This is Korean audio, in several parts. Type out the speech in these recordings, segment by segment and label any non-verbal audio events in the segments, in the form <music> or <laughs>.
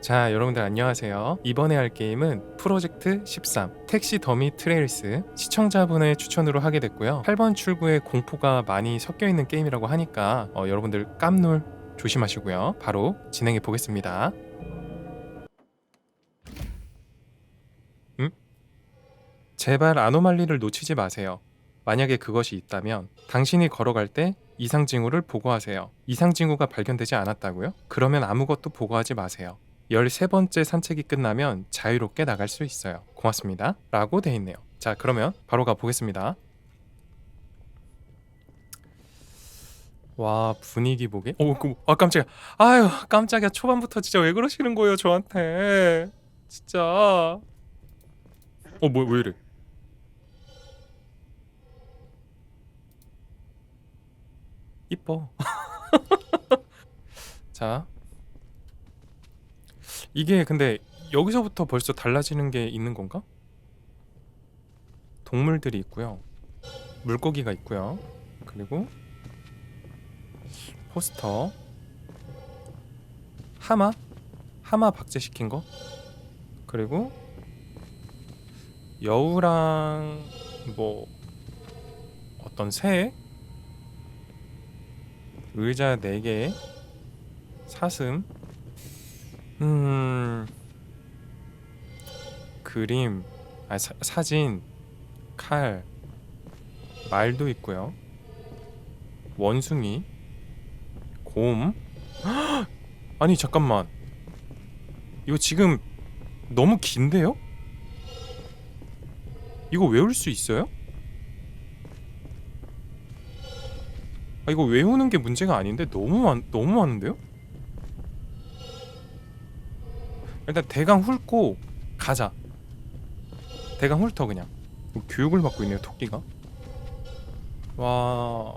자, 여러분들 안녕하세요. 이번에 할 게임은 프로젝트 13 택시 더미 트레일스 시청자분의 추천으로 하게 됐고요. 8번 출구에 공포가 많이 섞여 있는 게임이라고 하니까 어, 여러분들 깜놀 조심하시고요. 바로 진행해 보겠습니다. 음? 제발 아노말리를 놓치지 마세요. 만약에 그것이 있다면 당신이 걸어갈 때 이상 징후를 보고하세요. 이상 징후가 발견되지 않았다고요? 그러면 아무것도 보고하지 마세요. 13번째 산책이 끝나면 자유롭게 나갈 수 있어요. 고맙습니다. 라고 돼 있네요. 자, 그러면 바로 가 보겠습니다. 와, 분위기 보게. 오, 그, 아 깜짝이야. 아유, 깜짝이야. 초반부터 진짜 왜 그러시는 거예요, 저한테. 진짜. 어, 뭐, 왜 이래? 이뻐. <laughs> 자. 이게 근데 여기서부터 벌써 달라지는 게 있는 건가? 동물들이 있고요. 물고기가 있고요. 그리고 포스터 하마 하마 박제시킨 거 그리고 여우랑 뭐 어떤 새 의자 4개 사슴 음 그림 아 사, 사진 칼 말도 있고요 원숭이 곰 헉! <gasps> 아니 잠깐만 이거 지금 너무 긴데요? 이거 외울 수 있어요? 아 이거 외우는 게 문제가 아닌데 너무 많 너무 많은데요? 일단 대강 훑고 가자. 대강 훑어 그냥. 뭐 교육을 받고 있네요 토끼가. 와.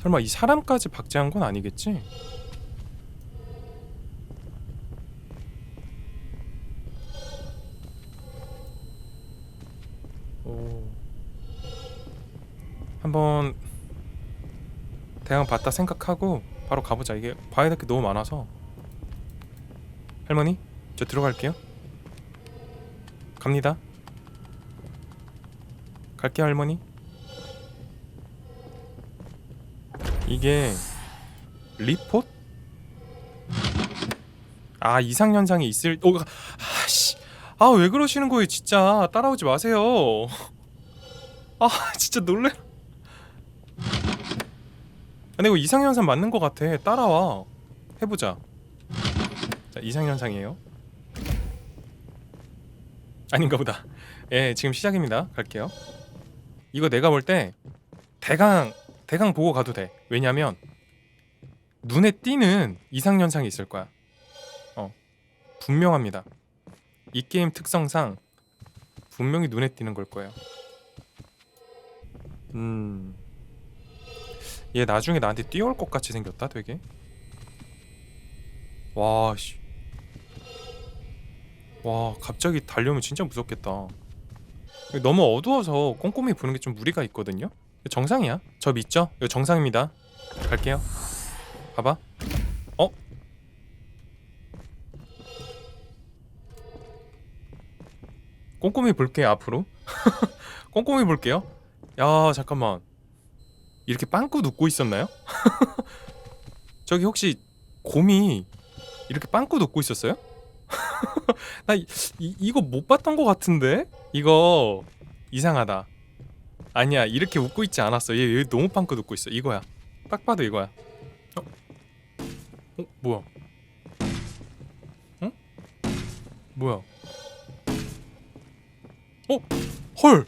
설마 이 사람까지 박제한 건 아니겠지? 오. 한번 대강 봤다 생각하고 바로 가보자. 이게 봐야 될 게 너무 많아서. 할머니, 저 들어갈게요. 갑니다. 갈게요, 할머니. 이게 리포트? 아 이상 현상이 있을. 오, 아씨, 아 왜 그러시는 거예요, 진짜 따라오지 마세요. 아 진짜 놀래. 근데 이거 이상 현상 맞는 것 같아. 따라와. 해보자. 자, 이상 현상이에요. 아닌가 보다. 예, 지금 시작입니다. 갈게요. 이거 내가 볼 때 대강 대강 보고 가도 돼. 왜냐면 눈에 띄는 이상 현상이 있을 거야. 어. 분명합니다. 이 게임 특성상 분명히 눈에 띄는 걸 거예요. 음. 얘 나중에 나한테 뛰어올 것 같이 생겼다, 되게. 와, 씨. 와, 갑자기 달려오면 진짜 무섭겠다. 너무 어두워서 꼼꼼히 보는 게 좀 무리가 있거든요. 정상이야. 저 믿죠? 이거 정상입니다. 갈게요. 봐봐. 어? 꼼꼼히 볼게요 앞으로. <laughs> 꼼꼼히 볼게요. 야 잠깐만. 이렇게 빵꾸 눕고 있었나요? <laughs> 저기 혹시 곰이 이렇게 빵꾸 눕고 있었어요? <laughs> 나 이, 이, 이 거 못 봤던 것 같은데? 이거 이상하다. 아니야 이렇게 웃고 있지 않았어. 얘, 얘 너무 빵꾸 눕고 있어. 이거야. 딱 봐도 이거야. 어? 어 뭐야? 어? 뭐야? 어? 헐.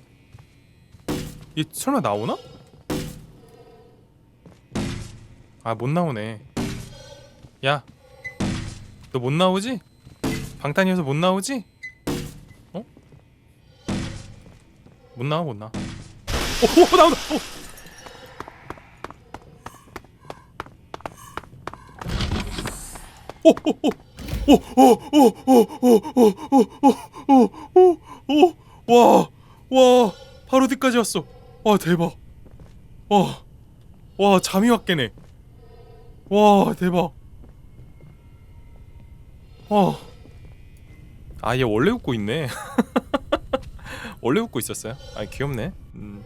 얘 설마 나오나? 아 못 나오네. 야, 너 못 나오지? 방탄이어서 못 나오지? 어? 못 나와 못 나와. 오, 오 나온다. 오. 오오오오오오오오오오오와 와 바로 뒤까지 왔어. 와 대박. 와. 와 잠이 확 깨네. 와 대박. 어. 아, 얘 원래 웃고 있네. <laughs> 원래 웃고 있었어요. 아, 귀엽네. 음.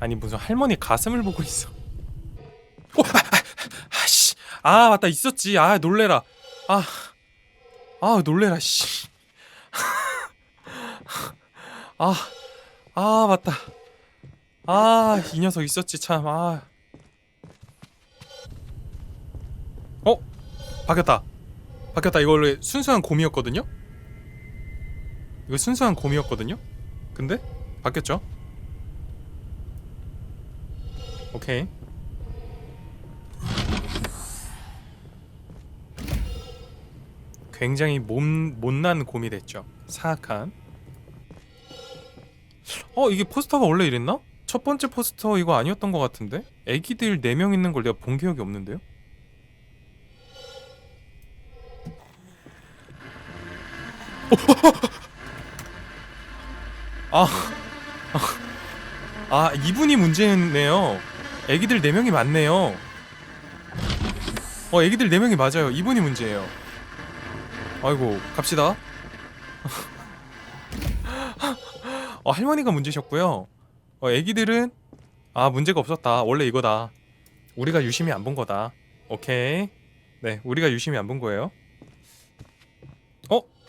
아니 무슨 할머니 가슴을 보고 있어. 어, 아, 아, 아, 씨. 아, 맞다. 있었지. 아, 놀래라. 아. 아, 놀래라, 씨. <laughs> 아. 아, 맞다. 아, 이 녀석 있었지, 참. 아. 어? 바뀌었다. 바뀌었다. 이거 원래 순수한 곰이었거든요? 이거 순수한 곰이었거든요? 근데 바뀌었죠? 오케이. 굉장히 몸 못난 곰이 됐죠. 사악한. 어 이게 포스터가 원래 이랬나? 첫 번째 포스터 이거 아니었던 것 같은데? 애기들 4명 있는 걸 내가 본 기억이 없는데요? 아, 아 이분이 문제네요. 애기들 4명이 맞네요. 어 애기들 4명이 맞아요. 이분이 문제예요. 아이고 갑시다. 어, 할머니가 문제셨고요. 어, 애기들은 아 문제가 없었다. 원래 이거다. 우리가 유심히 안 본 거다. 오케이. 네, 우리가 유심히 안 본 거예요.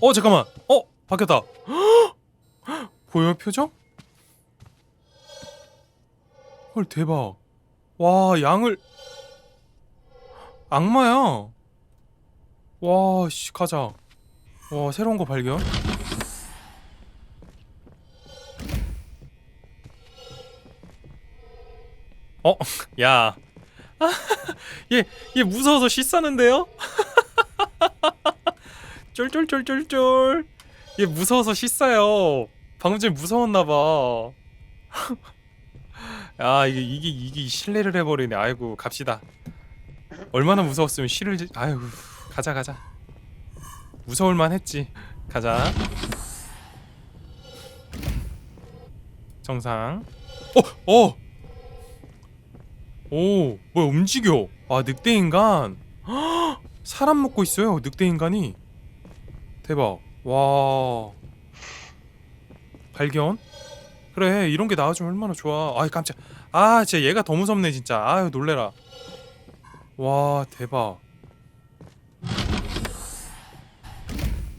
어? 어 잠깐만. 어 바뀌었다. <gasps> 보여 표정? 헐 대박. 와 양을 악마야. 와, 씨, 가자. 와, 새로운 거 발견. 어, <laughs> 야. <laughs> 얘, 얘 무서워서 씻었는데요? <laughs> 쫄쫄쫄쫄쫄. 얘 무서워서 씻어요. 방금 전에 무서웠나봐. <laughs> 야, 이게, 이게, 이게 신뢰를 해버리네. 아이고, 갑시다. 얼마나 무서웠으면 실을, 아이고. 가자 가자 무서울만 했지 가자 정상 어! 어! 오 뭐야 움직여 아 늑대인간 헉! <gasps> 사람 먹고 있어요 늑대인간이 대박 와 발견 그래 이런 게 나와주면 얼마나 좋아 아이 깜짝 아 진짜 얘가 더 무섭네 진짜 아유 놀래라 와 대박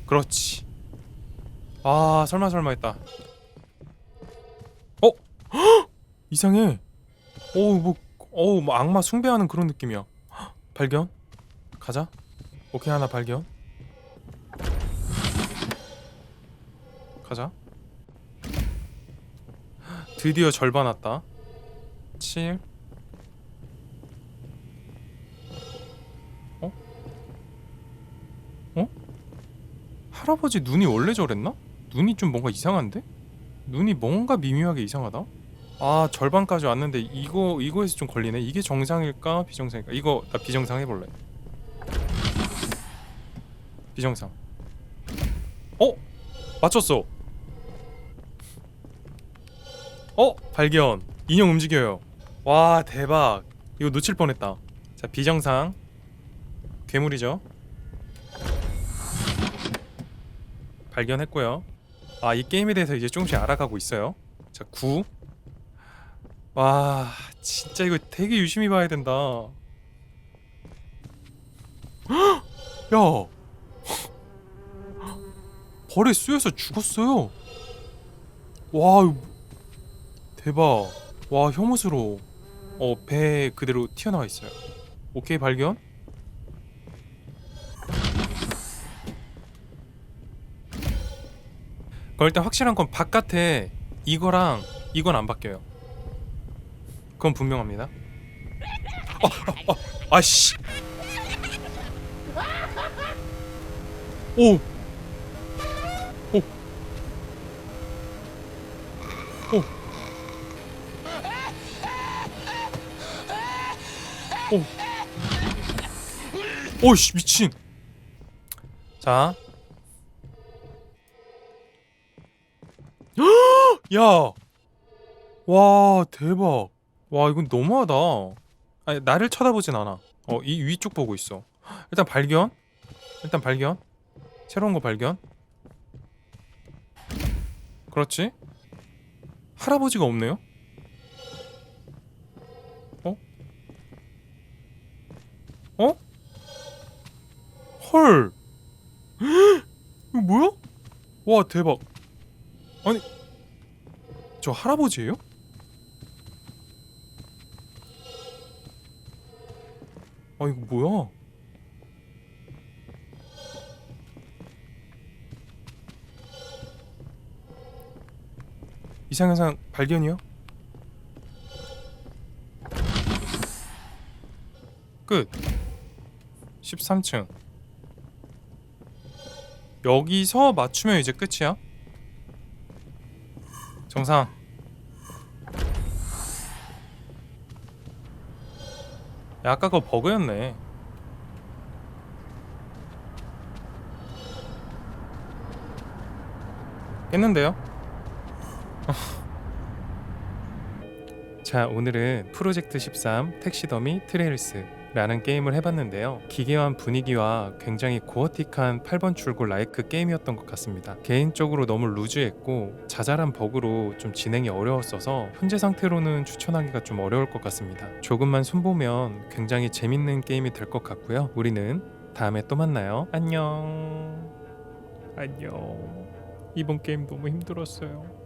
그렇지. 아 설마 설마 했다. 어? 헉! <gasps> 이상해. 어우 뭐 어우 뭐 악마 숭배하는 그런 느낌이야. 헉! <gasps> 발견. 가자. 오케이 하나 발견. 가자. 드디어 절반 왔다. 7 어? 어? 할아버지 눈이 원래 저랬나? 눈이 좀 뭔가 이상한데? 눈이 뭔가 미묘하게 이상하다. 아 절반까지 왔는데 이거 이거에서 좀 걸리네. 이게 정상일까 비정상일까? 이거 나 비정상 해볼래. 비정상. 어? 맞췄어. 어? 발견. 인형 움직여요. 와 대박. 이거 놓칠 뻔했다. 자 비정상. 괴물이죠. 발견했고요. 아, 이 게임에 대해서 이제 조금씩 알아가고 있어요. 자, 9. 와, 진짜 이거 되게 유심히 봐야 된다. <gasps> 야! <gasps> 벌에 쑤여서 죽었어요. 와, 대박. 와, 혐오스러워. 어, 배 그대로 튀어나와 있어요. 오케이, 발견. 그럴 때 확실한 건 바깥에 이거랑 이건 안 바뀌어요. 그건 분명합니다. 어, 어, 어, 아씨. 오. 오. 오. 오. 오씨 미친. 자, <gasps> 야! 와, 대박. 와, 이건 너무하다. 아니, 나를 쳐다보진 않아. 어, 이 위쪽 보고 있어. 일단 발견. 일단 발견. 새로운 거 발견. 그렇지. 할아버지가 없네요. 어? 어? 헐. 이거 뭐야? 와 대박. 아니 저 할아버지예요? 아 이거 뭐야? 이상 현상 발견이요? 끝 13층 여기서 맞추면 이제 끝이야? 정상. 야, 아까 그거 버그였네. 깼는데요? <laughs> 자 오늘은 프로젝트 13 택시더미 트레일스 라는 게임을 해봤는데요. 기괴한 분위기와 굉장히 고어틱한 8번 출구 라이크 게임이었던 것 같습니다. 개인적으로 너무 루즈했고 자잘한 버그로 좀 진행이 어려웠어서 현재 상태로는 추천하기가 좀 어려울 것 같습니다. 조금만 손보면 굉장히 재밌는 게임이 될 것 같고요. 우리는 다음에 또 만나요. 안녕. 안녕. 이번 게임 너무 힘들었어요